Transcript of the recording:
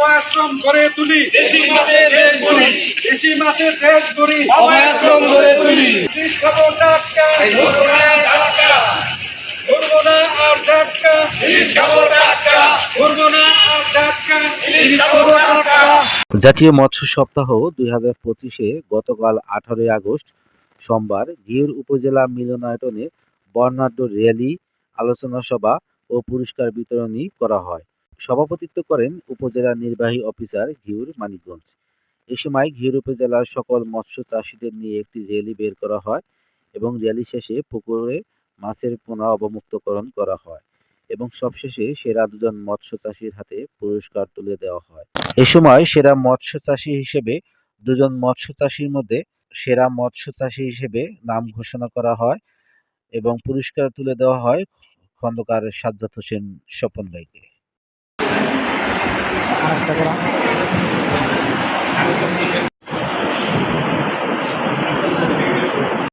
অবয়াশ্রম গড়ে তুলি। দেশি মাছের দেশ গড়ি। দেশি মাছের দেশ গড়ি। অভয়াশ্রম গড়ে তুলি। ইলিশ খাব টাটকা ধরবো না টাটকা ধরবো না আর টাটকা ইলিশ খাব টাটকা ধরবো না আর টাটকা ইলিশ খাব টাটকা জাতীয় মৎস্য সপ্তাহ দুই হাজার পঁচিশে গতকাল আঠারোই আগস্ট সোমবার ঘিওর উপজেলা মিলনায়তনে বর্ণাঢ্য র্যালি আলোচনা সভা ও পুরস্কার বিতরণী করা হয়। সভাপতিত্ব করেন উপজেলা নির্বাহী অফিসার ঘিউর মানিকগঞ্জ। এ সময় ঘিউর উপজেলার সকল মৎস্য চাষীদের নিয়ে একটি র্যালি বের করা হয় এবং র্যালি শেষে পুকুরে মাছের পোনা অবমুক্তকরণ করা হয় এবং সবশেষে সেরা দুজন মৎস্য চাষীর হাতে পুরস্কার তুলে দেওয়া হয়। এ সময় সেরা মৎস্য চাষী হিসেবে দুজন মৎস্য চাষীর মধ্যে সেরা মৎস্য চাষী হিসেবে নাম ঘোষণা করা হয় এবং পুরস্কার তুলে দেওয়া হয় খন্দকার সাজ্জাদ হোসেন স্বপন ভাইকে। আরেকটা করা